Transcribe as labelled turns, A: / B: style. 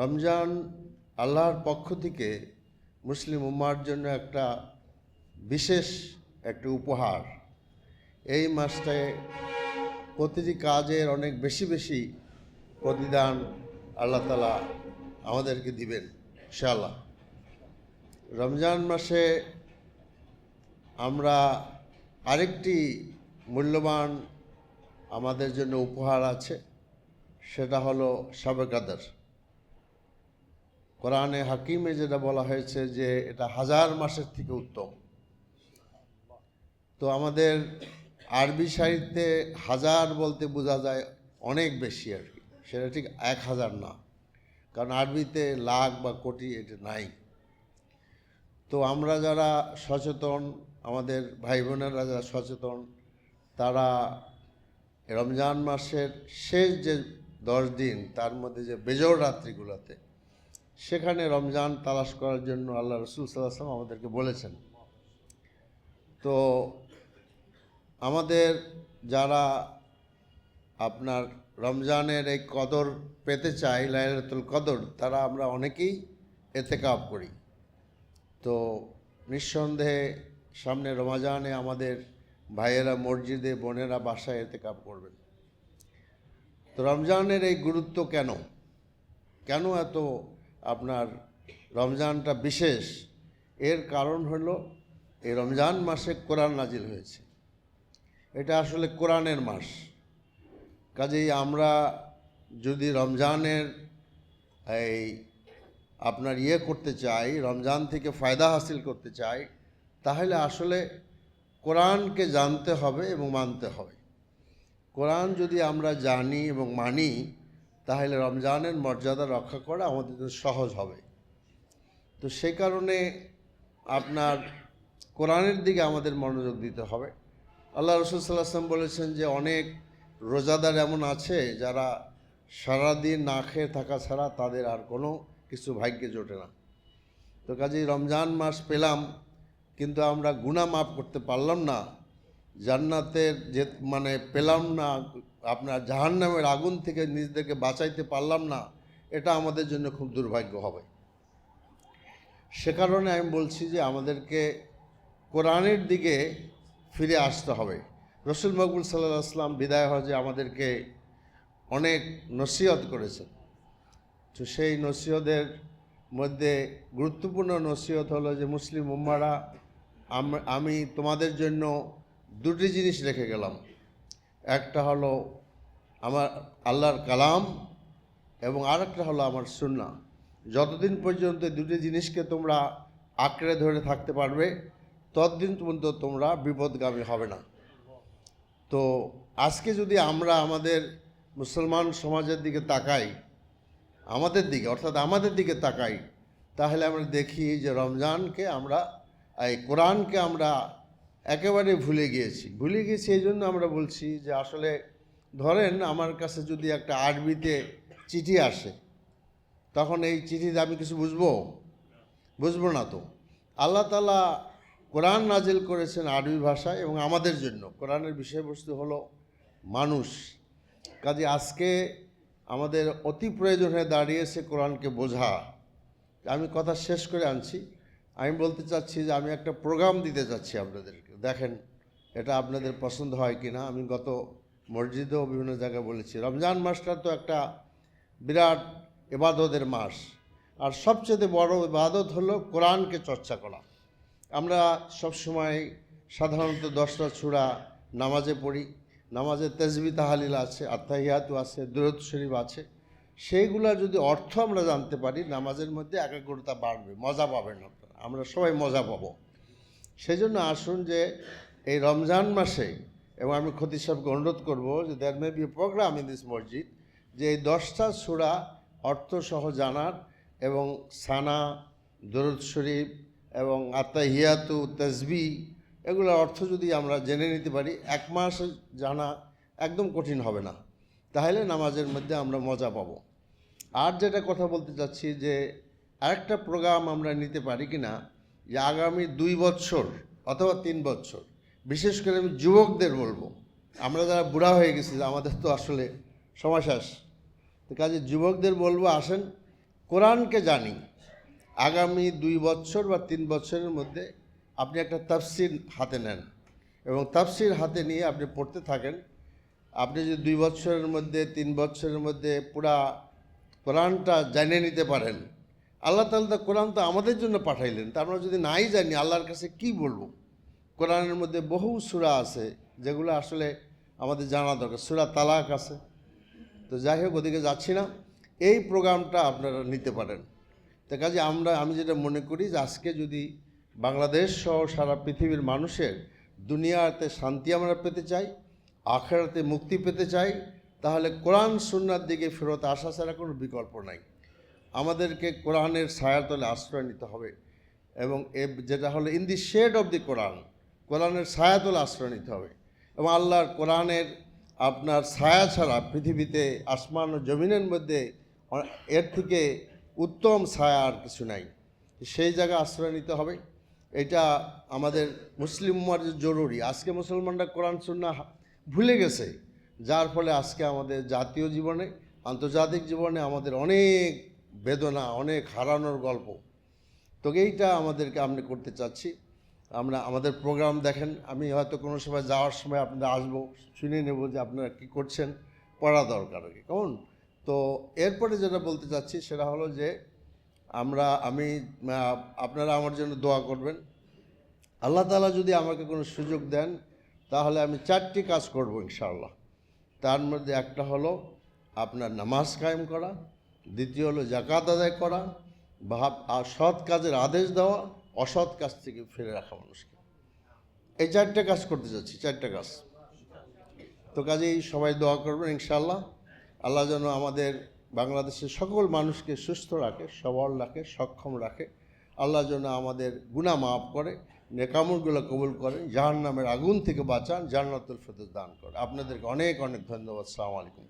A: রমজান আল্লাহর পক্ষ থেকে মুসলিম উম্মার জন্য একটা বিশেষ একটা উপহার। এই মাসটায় প্রতিটি কাজের অনেক বেশি বেশি প্রতিদান আল্লাহ তালা আমাদেরকে দিবেন, ইনশাআল্লাহ। রমজান মাসে আমরা আরেকটি মূল্যবান আমাদের জন্য উপহার আছে, সেটা হলো শবে কাদর। কোরআনে হাকিমে যেটা বলা হয়েছে যে এটা হাজার মাসের থেকে উত্তম। তো আমাদের আরবি সাহিত্যে হাজার বলতে বোঝা যায় অনেক বেশি আর কি। সেটা ঠিক এক হাজার না। কারণ আরবিতে লাখ বা কোটি এটা নাই। তো আমরা যারা সচেতন, আমাদের ভাই বোনেরা যারা সচেতন, তারা রমজান মাসের শেষ যে দশ দিন, তার মধ্যে যে বেজর রাত্রিগুলোতে সেখানে রমজান তালাশ করার জন্য আল্লাহ রসুল সাল্লাম আমাদেরকে বলেছেন। তো আমাদের যারা আপনার রমজানের এই কদর পেতে চাই লাইলাতুল কদর, তারা আমরা অনেকেই এতে কাপ করি। তো নিঃসন্দেহে সামনে রমাজানে আমাদের ভাইয়েরা মসজিদে, বোনেরা বাসায় এতে কাপ করবেন। তো রমজানের এই গুরুত্ব কেন? কেন এত আপনার রমজানটা বিশেষ। এর কারণ হলো, এই রমজান মাসে কোরআন নাজিল হয়েছে। এটা আসলে কোরআনের মাস। কাজেই আমরা যদি রমজানের এই আপনার ইয়ে করতে চাই, রমজান থেকে ফায়দা হাসিল করতে চাই, তাহলে আসলে কোরআনকে জানতে হবে এবং মানতে হবে। কোরআন যদি আমরা জানি এবং মানি তাহলে রমজানের মর্যাদা রক্ষা করা আমাদের সহজ হবে। তো সে কারণে আপনার কোরআনের দিকে আমাদের মনোযোগ দিতে হবে। আল্লাহ রসুল সাল্লাম বলেছেন যে, অনেক রোজাদার এমন আছে যারা সারাদিন না খেয়ে থাকা ছাড়া তাদের আর কোনো কিছু ভাগ্যে জোটে না। তো কাজেই রমজান মাস পেলাম, কিন্তু আমরা গুণা মাফ করতে পারলাম না। জান্নাতের যে মানে পেলাম না, আপনার জাহান্নামের আগুন থেকে নিজেদেরকে বাঁচাইতে পারলাম না, এটা আমাদের জন্য খুব দুর্ভাগ্য হবে। সে কারণে আমি বলছি যে, আমাদেরকে কোরআনের দিকে ফিরে আসতে হবে। রসুল মকবুল সাল্লাহ আসলাম বিদায় হজে আমাদেরকে অনেক নসিহত করেছেন। তো সেই নসিহতের মধ্যে গুরুত্বপূর্ণ নসিহত হলো যে, মুসলিম উম্মারা আমি তোমাদের জন্য দুটি জিনিস রেখে গেলাম। একটা হলো আমার আল্লাহর কালাম এবং আরেকটা হলো আমার সুন্না যতদিন পর্যন্ত দুটি জিনিসকে তোমরা আঁকড়ে ধরে থাকতে পারবে, ততদিন পর্যন্ত তোমরা বিপদগামী হবে না। তো আজকে যদি আমরা আমাদের মুসলমান সমাজের দিকে তাকাই, আমাদের দিকে, অর্থাৎ আমাদের দিকে তাকাই, তাহলে আমরা দেখি যে রমজানকে আমরা, এই কোরআনকে আমরা একেবারে ভুলে গিয়েছি। ভুলে গিয়েছি এই জন্য আমরা বলছি যে আসলে ধরেন আমার কাছে যদি একটা আরবিতে চিঠি আসে, তখন এই চিঠিতে আমি কিছু বুঝব? বুঝব না তো। আল্লাহ তালা কোরআন নাজিল করেছেন আরবি ভাষায় এবং আমাদের জন্য। কোরআনের বিষয়বস্তু হলো মানুষ। কাজে আজকে আমাদের অতি প্রয়োজন হয়ে দাঁড়িয়েছে কোরআনকে বোঝা। আমি কথা শেষ করে আনছি। আমি বলতে চাচ্ছি যে আমি একটা প্রোগ্রাম দিতে চাচ্ছি আপনাদেরকে। দেখেন, এটা আপনাদের পছন্দ হয় কি না আমি গত মসজিদেও বিভিন্ন জায়গায় বলেছি, রমজান মাসটা তো একটা বিরাট এবাদতের মাস। আর সবচেয়ে বড় ইবাদত হলো কোরআনকে চর্চা করা। আমরা সব সময় সাধারণত দশটা ছুড়া নামাজে পড়ি। নামাজে তেজবি তাহালিল আছে আত্মাহিয়াতু আছে দুরত শরীফ আছে। সেইগুলা যদি অর্থ আমরা জানতে পারি, নামাজের মধ্যে একাগ্রতা বাড়বে, মজা পাবেন আপনারা। আমরা সবাই মজা পাবো। সেই জন্য আসুন যে এই রমজান মাসে, এবং আমি খতিব সাহেবকে অনুরোধ করব যে there may be program in this মসজিদ যে এই দশটা সুরা অর্থসহ জানার এবং সানা, দরুদ শরীফ এবং আত্মাহিয়াতু তসবি এগুলোর অর্থ যদি আমরা জেনে নিতে পারি, এক মাস জানা একদম কঠিন হবে না। তাহলে নামাজের মধ্যে আমরা মজা পাবো। আর যেটা কথা বলতে চাচ্ছি যে আরেকটা প্রোগ্রাম আমরা নিতে পারি কি না যে আগামী দুই বছর অথবা তিন বছর, বিশেষ করে আমি যুবকদের বলব, আমরা যারা বুড়া হয়ে গেছি, আমাদের তো আসলে সময় শেষ, তো কাজে যুবকদের বলব, আসেন কোরআনকে জানি। আগামী দুই বছর বা তিন বছরের মধ্যে আপনি একটা তাফসির হাতে নেন এবং তাফসির হাতে নিয়ে আপনি পড়তে থাকেন। আপনি যদি দুই বছরের মধ্যে, তিন বছরের মধ্যে পুরা কোরআনটা জেনে নিতে পারেন আল্লাহ তাআলা তো কোরআন তো আমাদের জন্য পাঠাইলেন। তা আমরা যদি নাই জানি, আল্লাহর কাছে কি বলব? কোরআনের মধ্যে বহু সুরা আছে, যেগুলো আসলে আমাদের জানা দরকার। সুরা তালাক আছে। তো যাই হোক, ওদিকে যাচ্ছি না। এই প্রোগ্রামটা আপনারা নিতে পারেন। তো কাজে আমরা, আমি যেটা মনে করি যে আজকে যদি বাংলাদেশ সহ সারা পৃথিবীর মানুষের দুনিয়াতে শান্তি আমরা পেতে চাই, আখেরাতে মুক্তি পেতে চাই, তাহলে কোরআন সুন্নার দিকে ফেরত আসা ছাড়া কোনো বিকল্প নাই। আমাদেরকে কোরআনের ছায়াতলে আশ্রয় নিতে হবে এবং এ যেটা হলো in the shade of the Quran কোরআনের ছায়াতলে আশ্রয় নিতে হবে এবং আল্লাহর কোরআনের আপনার ছায়া ছাড়া পৃথিবীতে আসমান ও জমিনের মধ্যে এর থেকে উত্তম ছায়া আর কিছু নাই। সেই জায়গায় আশ্রয় নিতে হবে। এটা আমাদের মুসলিম যে জরুরি। আজকে মুসলমানরা কোরআন সুন্না ভুলে গেছে। যার ফলে আজকে আমাদের জাতীয় জীবনে, আন্তর্জাতিক জীবনে আমাদের অনেক বেদনা অনেক হারানোর গল্প। তো এইটা আমাদেরকে আমরা করতে চাচ্ছি। আমরা, আমাদের প্রোগ্রাম দেখেন, আমি হয়তো কোনো সময় যাওয়ার সময় আপনাদের আসব শুনে নেব যে আপনারা কী করছেন, পড়া দরকার আর কি কেমন? তো এরপরে যেটা বলতে চাচ্ছি সেটা হলো যে আমরা, আমি আপনারা আমার জন্য দোয়া করবেন। আল্লাহ তালা যদি আমাকে কোনো সুযোগ দেন, তাহলে আমি চারটি কাজ করব ইনশাআল্লাহ। তার মধ্যে একটা হলো আপনার নামাজ কায়েম করা দ্বিতীয় হলো জাকাত আদায় করা ভাব আর সৎ কাজের আদেশ দেওয়া, অসৎ কাজ থেকে ফেলে রাখা মানুষকে। এই চারটে কাজ করতে যাচ্ছি চারটে কাজ। তো কাজেই সবাই দোয়া করবেন ইনশাল্লাহ আল্লাহ যেন আমাদের বাংলাদেশের সকল মানুষকে সুস্থ রাখে, সবল রাখে, সক্ষম রাখে। আল্লাহ যেন আমাদের গুণা মাফ করে নেকামুরগুলো কবুল করেন যার নামের আগুন থেকে বাঁচান, জান্নাতুল ফেতর দান করে আপনাদেরকে অনেক অনেক ধন্যবাদ। সালাম আলাইকুম।